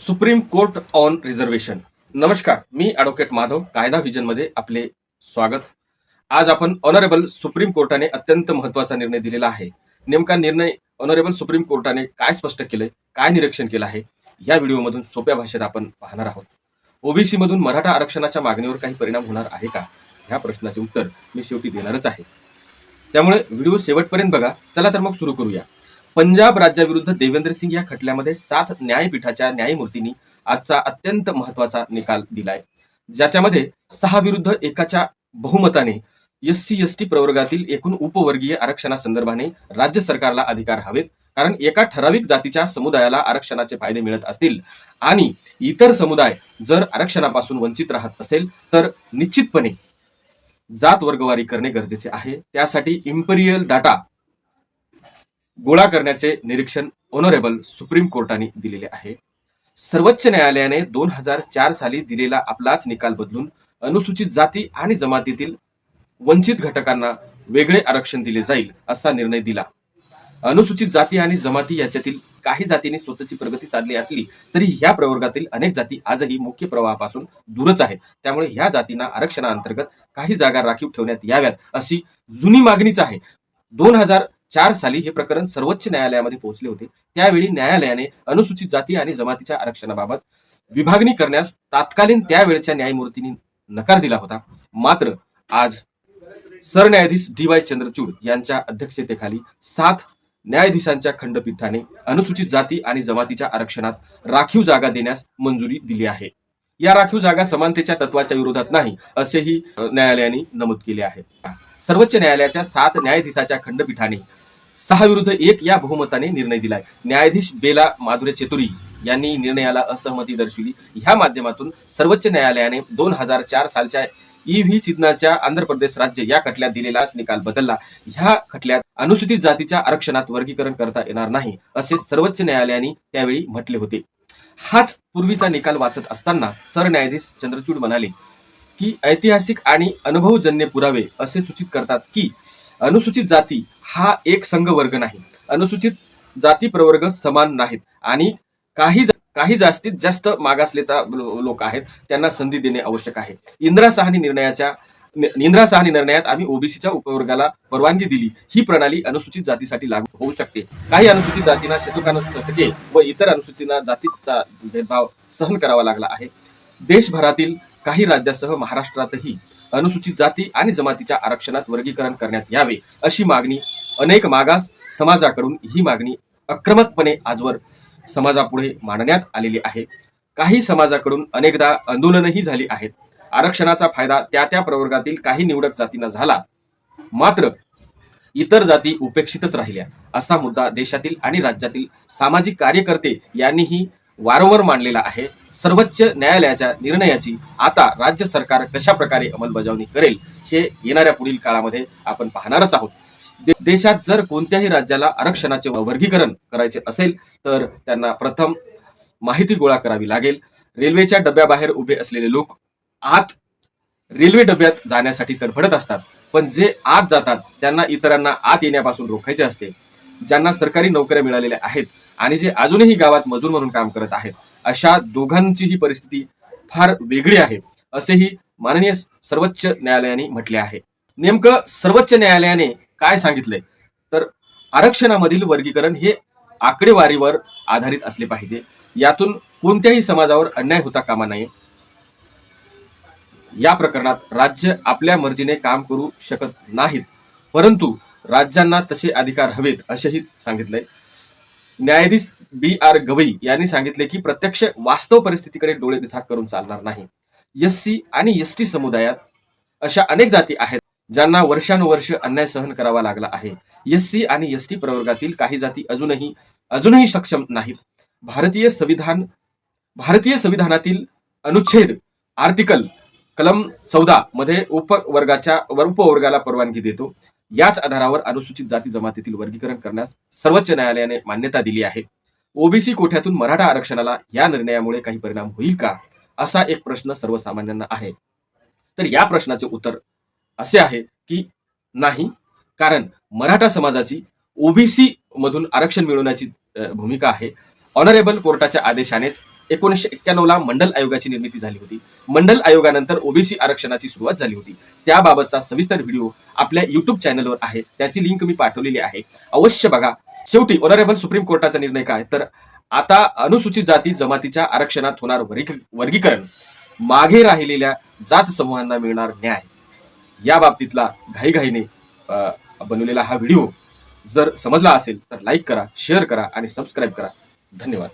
Supreme court on reservation. नमस्कार मी advocate Madhav कायदा व्हिजनमध्ये आपले स्वागत. आज आपण ऑनरेबल सुप्रीम कोर्टाने अत्यंत महत्त्वाचा निर्णय दिलेला आहे. नेमका निर्णय ऑनरेबल सुप्रीम कोर्टाने काय स्पष्ट केलंय काय निरीक्षण केलं आहे या व्हिडिओमधून सोप्या भाषेत आपण पाहणार आहोत. ओबीसी मधून मराठा आरक्षणाच्या मागणीवर काही परिणाम होणार आहे का? ह्या प्रश्नाचे उत्तर मी शेवटी देणारच आहे. त्यामुळे व्हिडिओ शेवटपर्यंत बघा चला तर मग सुरू करूया. पंजाब राज्याविरुद्ध देवेंद्र सिंग या खटल्यामध्ये सात न्यायपीठाच्या न्यायमूर्तींनी आजचा अत्यंत महत्त्वाचा निकाल दिलाय. ज्याच्यामध्ये सहा विरुद्ध एकाच्या बहुमताने एस सी एस टी प्रवर्गातील एकूण उपवर्गीय आरक्षणासंदर्भाने राज्य सरकारला अधिकार हवेत कारण एका ठराविक जातीच्या समुदायाला आरक्षणाचे फायदे मिळत असतील. आणि इतर समुदाय जर आरक्षणापासून वंचित राहत असेल तर निश्चितपणे जात वर्गवारी करणे गरजेचे आहे. त्यासाठी इम्पेरियल डाटा गोळा करण्याचे निरीक्षण ऑनरेबल सुप्रीम कोर्टाने दिलेले आहे. सर्वोच्च न्यायालयाने दोन हजार चार साली दिलेला आपलाच निकाल बदलून अनुसूचित जाती आणि जमातीतील वंचित घटकांना वेगळे आरक्षण दिले जाईल असा निर्णय दिला. अनुसूचित जाती आणि जमाती याच्यातील काही जातींनी स्वतःची प्रगती साधली असली तरी ह्या प्रवर्गातील अनेक जाती आजही मुख्य प्रवाहापासून दूरच आहेत. त्यामुळे ह्या जातींना आरक्षणाअंतर्गत काही जागा राखीव ठेवण्यात याव्यात अशी जुनी मागणीच आहे. दोन हजार चार साली हे प्रकरण सर्वोच्च न्यायालयामध्ये पोहोचले होते. त्यावेळी न्यायालयाने अनुसूचित जाती आणि जमातीच्या आरक्षणाबाबत विभागणी करण्यास तात्कालीन त्यावेळच्या न्यायमूर्तींनी नकार दिला होता. मात्र आज सरन्यायाधीश डी वाय चंद्रचूड यांच्या अध्यक्षतेखाली सात न्यायाधीशांच्या खंडपीठाने अनुसूचित जाती आणि जमातीच्या आरक्षणात राखीव जागा देण्यास मंजुरी दिली आहे. या राखीव जागा समानतेच्या तत्वाच्या विरोधात नाही असेही न्यायालयाने नमूद केले आहे. सर्वोच्च न्यायालयाच्या सात न्यायाधीशाच्या खंडपीठाने सहा विरुद्ध एक या बहुमताने निर्णय दिलाय. न्यायाधीश बेला माधुरे चेतुरी यांनी निर्णयाला असहमती दर्शविली. ह्या माध्यमातून सर्वोच्च न्यायालयाने दोन हजार चार सालच्या ई व्ही चिन्हाच्या आंध्र प्रदेश राज्य या खटल्यात दिलेलाच निकाल बदलला. ह्या खटल्यात अनुसूचित जातीच्या आरक्षणात वर्गीकरण करता येणार नाही असे सर्वोच्च न्यायालयाने त्यावेळी म्हटले होते. हाच पूर्वीचा निकाल वाचत असताना सरन्यायाधीश चंद्रचूड म्हणाले की ऐतिहासिक आणि अनुभवजन्य पुरावे असे सूचित करतात की अनुसूचित जाती हा एक संघ वर्ग नाही. अनुसूचित जाती प्रवर्ग समान नाहीत. आणि काही काही जास्तीत जास्त मागासलेता लोक आहेत त्यांना संधी देणे आवश्यक आहे. इंदिरा सहानी निर्णयाच्या इंदिरा सहानी निर्णयात आम्ही ओबीसीच्या उपवर्गाला परवानगी दिली. ही प्रणाली अनुसूचित जातीसाठी लागू होऊ शकते. काही अनुसूचित जातींना शतके व इतर अनुसूचित जातीचा भेदभाव सहन करावा लागला आहे. देशभरातील काही राज्यासह महाराष्ट्रातही अनुसूचित जाती आणि जमातीच्या आरक्षणात वर्गीकरण करण्यात यावे अशी मागणी अनेक मागास समाजाकडून ही मागणी आक्रमकपणे आजवर समाजापुढे मांडण्यात आलेली आहे. काही समाजाकडून अनेकदा आंदोलनही झाली आहेत. आरक्षणाचा फायदा त्या त्या प्रवर्गातील काही निवडक जातींना झाला. मात्र इतर जाती उपेक्षितच राहिल्या. असा मुद्दा देशातील आणि राज्यातील सामाजिक कार्यकर्ते यांनीही वारंवार मांडलेला आहे. सर्वोच्च न्यायालयाच्या निर्णयाची आता राज्य सरकार कशा प्रकारे अंमलबजावणी करेल हे येणाऱ्या पुढील काळामध्ये आपण पाहणारच आहोत. देशात जर कोणत्याही राज्याला आरक्षणाचे वर्गीकरण करायचे असेल तर त्यांना प्रथम माहिती गोळा करावी लागेल. रेल्वेच्या डब्याबाहेर उभे असलेले लोक आत रेल्वे डब्यात जाण्यासाठी तडफडत असतात. पण जे आत जातात त्यांना इतरांना आत येण्यापासून रोखायचे असते. ज्यांना सरकारी नोकऱ्या मिळालेल्या आहेत आणि जे अजूनही गावात मजूर म्हणून काम करत आहेत अशा दोघांची ही परिस्थिती फार वेगळी आहे असेही माननीय सर्वोच्च न्यायालयाने म्हटले आहे. नेमकं सर्वोच्च न्यायालयाने काय सांगितलंय? तर आरक्षणामधील वर्गीकरण हे आकडेवारीवर आधारित असले पाहिजे. यातून कोणत्याही समाजावर अन्याय होता कामा नये. या प्रकरणात राज्य आपल्या मर्जीने काम करू शकत नाहीत. परंतु राज्यांना तसे अधिकार हवेत असेही सांगितलंय. न्यायाधीश बी आर गवई यांनी सांगितले की प्रत्यक्ष वास्तव परिस्थितीकडे डोळे झाक करून चालणार नाही. एस सी आणि एस टी समुदायात अशा अनेक जाती आहेत. ज्यांना वर्षानुवर्ष अन्याय सहन करावा लागला आहे. एस सी आणि एस टी प्रवर्गातील काही जाती अजूनही अजूनही सक्षम नाहीत. भारतीय संविधान भारतीय संविधानातील अनुच्छेद आर्टिकल कलम चौदा मध्ये उपवर्गाच्या उपवर्गाला परवानगी देतो. याच आधारावर अनुसूचित जाती जमातीतील वर्गीकरण करण्यास सर्वोच्च न्यायालयाने मान्यता दिली आहे. ओबीसी कोठ्यातून मराठा आरक्षणाला या निर्णयामुळे काही परिणाम होईल का? असा एक प्रश्न सर्वसामान्यांना आहे. तर या प्रश्नाचे उत्तर असे आहे की नाही कारण मराठा समाजाची ओबीसी मधून आरक्षण मिळवण्याची भूमिका आहे. ऑनरेबल कोर्टाच्या आदेशानेच एकोणीसशे एक्क्याण्णवला मंडल आयोगाची निर्मिती झाली होती. मंडल आयोगानंतर ओबीसी आरक्षणाची सुरुवात झाली होती. त्याबाबतचा सविस्तर व्हिडिओ आपल्या युट्यूब चॅनलवर आहे. त्याची लिंक मी पाठवलेली आहे. अवश्य बघा. शेवटी ऑनरेबल सुप्रीम कोर्टाचा निर्णय काय? तर आता अनुसूचित जाती जमातीच्या आरक्षणात होणार वर्गी- वर्गीकरण. मागे राहिलेल्या जात समूहांना मिळणार न्याय. या बाबतीतला घाईघाईने बनवलेला हा व्हिडिओ जर समजला असेल तर लाईक करा शेअर करा आणि सबस्क्राईब करा. धन्यवाद.